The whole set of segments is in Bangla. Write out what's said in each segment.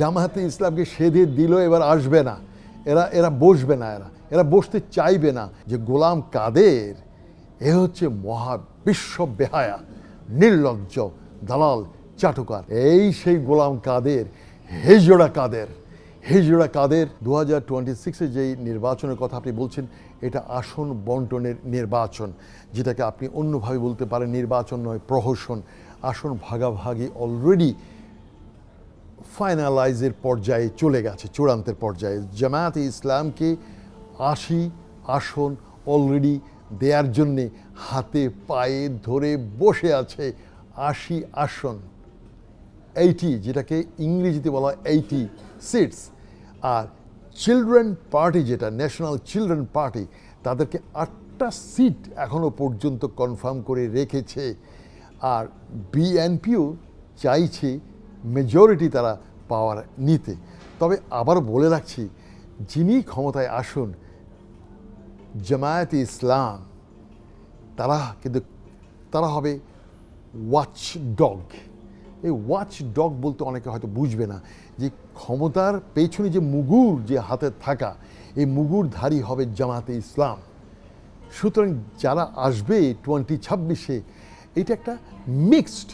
জামায়াতে ইসলামকে সেধে দিল, এবার আসবে না। এরা এরা বসবে না এরা। এরা বসতে চাইবে না। যে গোলাম কাদের, এ হচ্ছে মহা বিশ্ব বেহায়া, নির্লজ্জ, দালাল, চাটুকার। এই সেই গোলাম কাদের, হেজোড়া কাদের। হেজোড়া কাদের দু হাজার টোয়েন্টি সিক্সে যেই নির্বাচনের কথা আপনি বলছেন, এটা আসন বন্টনের নির্বাচন, যেটাকে আপনি অন্যভাবে বলতে পারেন নির্বাচন নয়, প্রহসন। আসন ভাগাভাগি অলরেডি ফাইনালাইজের পর্যায়ে চলে গেছে, চূড়ান্তের পর্যায়ে। জামায়াতে ইসলামকে আশি আসন অলরেডি দেওয়ার জন্যে হাতে পায়ে ধরে বসে আছে আশি আসন। এইটি যেটাকে ইংরেজিতে বলা হয় এইটি সিটস আর চিলড্রেন পার্টি যেটা ন্যাশনাল চিলড্রেন পার্টি তাদেরকে আটটা সিট এখনও পর্যন্ত কনফার্ম করে রেখেছে। আর বিএনপিও চাইছে মেজরিটি তারা পাওয়ার নিতে। তবে আবার বলে রাখছি, যিনি ক্ষমতায় আসুন, জামায়াতে ইসলাম, তারা কিন্তু, তারা হবে ওয়াচ ডগ এই ওয়াচ ডগ বলতে অনেকে হয়তো বুঝবে না, যে ক্ষমতার পেছনে যে মুগুর যে হাতে থাকা, এই মুগুরধারী হবে জামাতে ইসলাম। সুতরাং যারা আসবে টোয়েন্টি ছাব্বিশে এটা একটা মিক্সড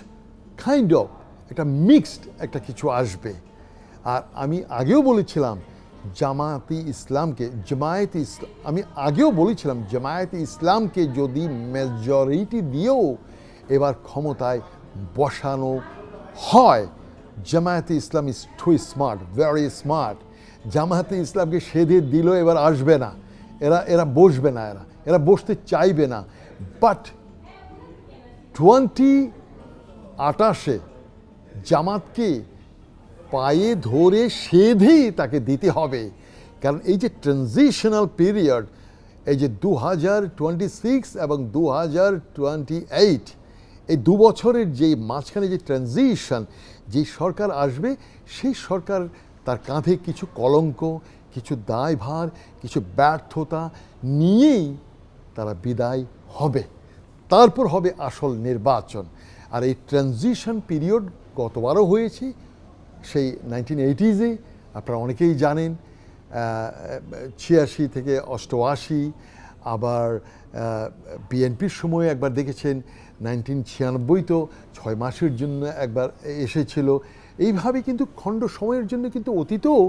কাইন্ড অফ একটা মিক্সড একটা কিছু আসবে। আর আমি আগেও বলেছিলাম, জামায়াতি ইসলামকে, জামায়াতি ইসলাম আমি আগেও বলেছিলাম, জামায়াতি ইসলামকে যদি মেজরিটি দিয়েও এবার ক্ষমতায় বসানো হয়, Jamaate Islam is too smart very smart Jamaate ইসলামকে সেধে দিল এবার আসবে না। এরা এরা বসবে না এরা এরা বসতে চাইবে না। বাট টোয়েন্টি আটাশে জামাতকে পায়ে ধরে সেধেই তাকে দিতে হবে। কারণ এই যে ট্রানজিশনাল পিরিয়ড এই যে দু হাজার টোয়েন্টি সিক্স এবং দু হাজার টোয়েন্টি এইট, এই দু বছরের যে মাঝখানে যে ট্রানজিশন যে সরকার আসবে, সেই সরকার তার কাঁধে কিছু কলঙ্ক, কিছু দায়ভার, কিছু ব্যর্থতা নিয়েই তারা বিদায় হবে। তারপর হবে আসল নির্বাচন। আর এই ট্রানজিশন পিরিয়ড গতবারও হয়েছে, সেই নাইনটিন এইটিজে আপনারা অনেকেই জানেন ছিয়াশি থেকে অষ্টআশি, আবার বিএনপির সময় একবার দেখেছেন নাইনটিন ছিয়ানব্বই তো ছয় মাসের জন্য একবার এসেছিল। এইভাবে কিন্তু খণ্ড সময়ের জন্য কিন্তু অতীতেও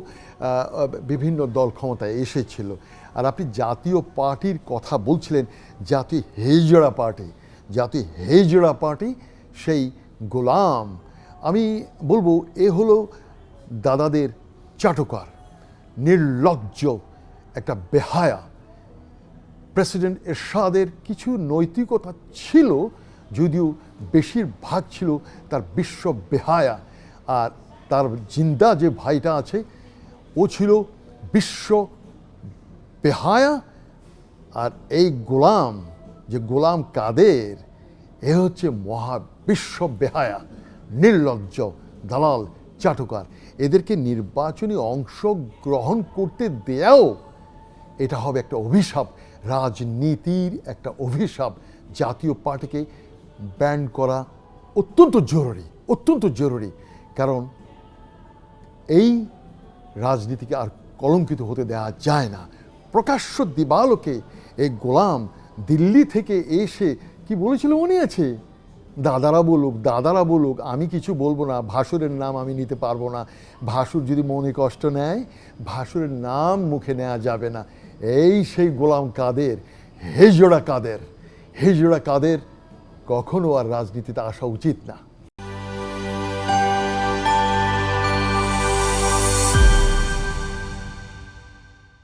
বিভিন্ন দল ক্ষমতায় এসেছিল। আর আপনি জাতীয় পার্টির কথা বলছিলেন, জাতীয় হেজড়া পার্টি, জাতীয় হেজড়া পার্টি, সেই গোলাম আমি বলব, এ হলো দাদাদের চাটুকার, নির্লজ্জ একটা বেহায়া। প্রেসিডেন্ট এরশাদের কিছু নৈতিকতা ছিল, যদিও বেশিরভাগ ছিল তার বিশ্ব বেহায়া। আর তার জিন্দা যে ভাইটা আছে, ও ছিল বিশ্ব বেহায়া। আর এই গোলাম, যে গোলাম কাদের, এ হচ্ছে মহা বিশ্ব বেহায়া। নির্লজ্জ, দালাল, চাটুকার। এদেরকে নির্বাচনী অংশগ্রহণ করতে দেয়াও এটা হবে একটা অভিশাপ, রাজনীতির একটা অভিশাপ। জাতীয় পার্টিকে ব্যান করা অত্যন্ত জরুরি অত্যন্ত জরুরি। কারণ এই রাজনীতিকে আর কলঙ্কিত হতে দেওয়া যায় না। প্রকাশ্য দিবালোকে এই গোলাম দিল্লি থেকে এসে কি বলেছিল মনে আছে? দাদারা বলুক দাদারা বলুক, আমি কিছু বলব না, ভাসুরের নাম আমি নিতে পারব না। ভাসুর যদি মনে কষ্ট নেয়, ভাসুরের নাম মুখে নেওয়া যাবে না। এই সেই গোলাম কাদের, হেজোড়া কাদের হেজোড়া কাদের, কখনো আর রাজনীতিতে আসা উচিত না।